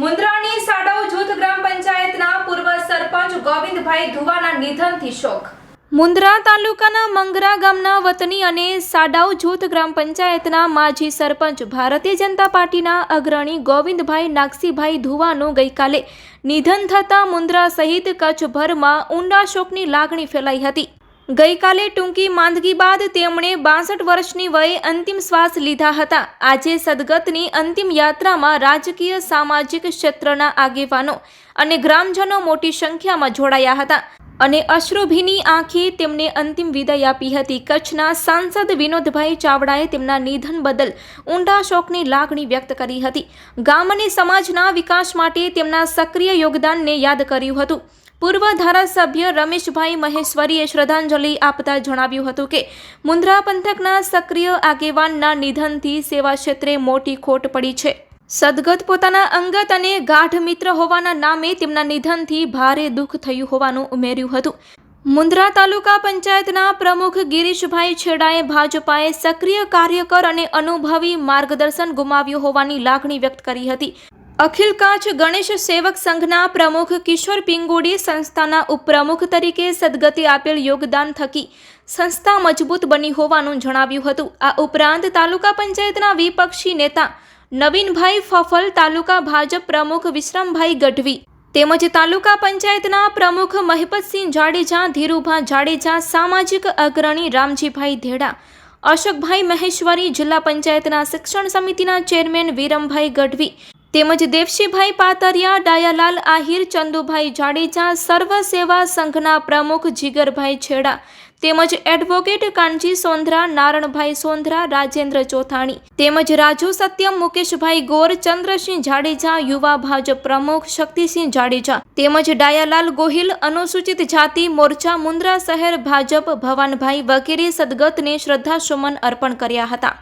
મુંદ્રાની સાડવ જૂથ ગ્રામ પંચાયતના પૂર્વ સરપંચ ગોવિંદભાઈ ધુવાના નિધનથી શોક. મુંદ્રા તાલુકાના મંગરા ગામના વતની અને સાડાવ જૂથ ગ્રામ પંચાયતના માજી સરપંચ ભારતીય જનતા પાર્ટીના અગ્રણી ગોવિંદભાઈ નાગસીભાઈ ધુવાનું ગઈકાલે નિધન થતાં મુંદ્રા સહિત કચ્છભરમાં ઊંડા શોકની લાગણી ફેલાઈ હતી. ગઈકાલે ટૂંકી માંદગી બાદ તેમણે બાસઠ વર્ષની વયે અંતિમ શ્વાસ લીધા હતા. આજે સદગતની અંતિમ યાત્રામાં રાજકીય સામાજિક ક્ષેત્રના આગેવાનો અને ગ્રામજનો મોટી સંખ્યામાં જોડાયા હતા અને અશ્રુભીની આંખે તેમને અંતિમ વિદાય આપી હતી. કચ્છના સાંસદ વિનોદભાઈ ચાવડાએ તેમના નિધન બદલ ઊંડા શોકની લાગણી વ્યક્ત કરી હતી. ગામ અને સમાજના વિકાસ માટે તેમના સક્રિય યોગદાનને યાદ કર્યું હતું. પૂર્વ ધારાસભ્ય રમેશભાઈ મહેશ્વરીએ શ્રદ્ધાંજલિ આપતા જણાવ્યું હતું કે, મુન્દ્રા પંથકના સક્રિય આગેવાનના નિધનથી સેવા ક્ષેત્રે મોટી ખોટ પડી છે. સદગત પોતાના અંગત અને ગાઢ મિત્ર હોવાના નામે તેમના નિધનથી ભારે દુઃખ થયું હોવાનું ઉમેર્યું હતું. મુન્દ્રા તાલુકા પંચાયતના પ્રમુખ ગિરીશભાઈ છેડાએ ભાજપાએ સક્રિય કાર્યકર અને અનુભવી માર્ગદર્શન ગુમાવ્યું હોવાની લાગણી વ્યક્ત કરી હતી. અખિલ કાચ ગણેશ સેવક સંઘના પ્રમુખ કિશોર પિંગુડી સંસ્થાના ઉપપ્રમુખ તરીકે સદગતિ આપેલ યોગદાન થકી સંસ્થા મજબૂત બની હોવાનું જણાવ્યું હતું. આ ઉપરાંત તાલુકા પંચાયતના વિપક્ષી નેતા નવીનભાઈ ફફલ, તાલુકા ભાજપ પ્રમુખ વિશ્રામભાઈ ગઢવી તેમજ તાલુકા પંચાયતના પ્રમુખ મહિપતસિંહ જાડેજા, ધીરુભા જાડેજા, સામાજિક અગ્રણી રામજીભાઈ ધેડા, અશોકભાઈ મહેશ્વરી જિલ્લા પંચાયતના શિક્ષણ સમિતિના ચેરમેન વિરમભાઈ ગઢવી તેમજ દેવશીભાઈ પાતરિયા, ડાયાલાલ આહિર, ચંદુભાઈ જાડેજા, સર્વ સેવા સંઘના પ્રમુખ જીગરભાઈ છેડા તેમજ એડવોકેટ કાનજી સોંધરા, નારણભાઈ સોંધરા, રાજેન્દ્ર ચોથાણી તેમજ રાજુ સત્યમ, મુકેશભાઈ ગોર, ચંદ્રસિંહ જાડેજા, યુવા ભાજપ પ્રમુખ શક્તિસિંહ જાડેજા તેમજ ડાયાલાલ ગોહિલ, અનુસૂચિત જાતિ, મોરચા, મુન્દ્રા શહેર ભાજપ, ભવાનભાઈ વગેરે સદગતને શ્રદ્ધાસુમન અર્પણ કર્યા હતા.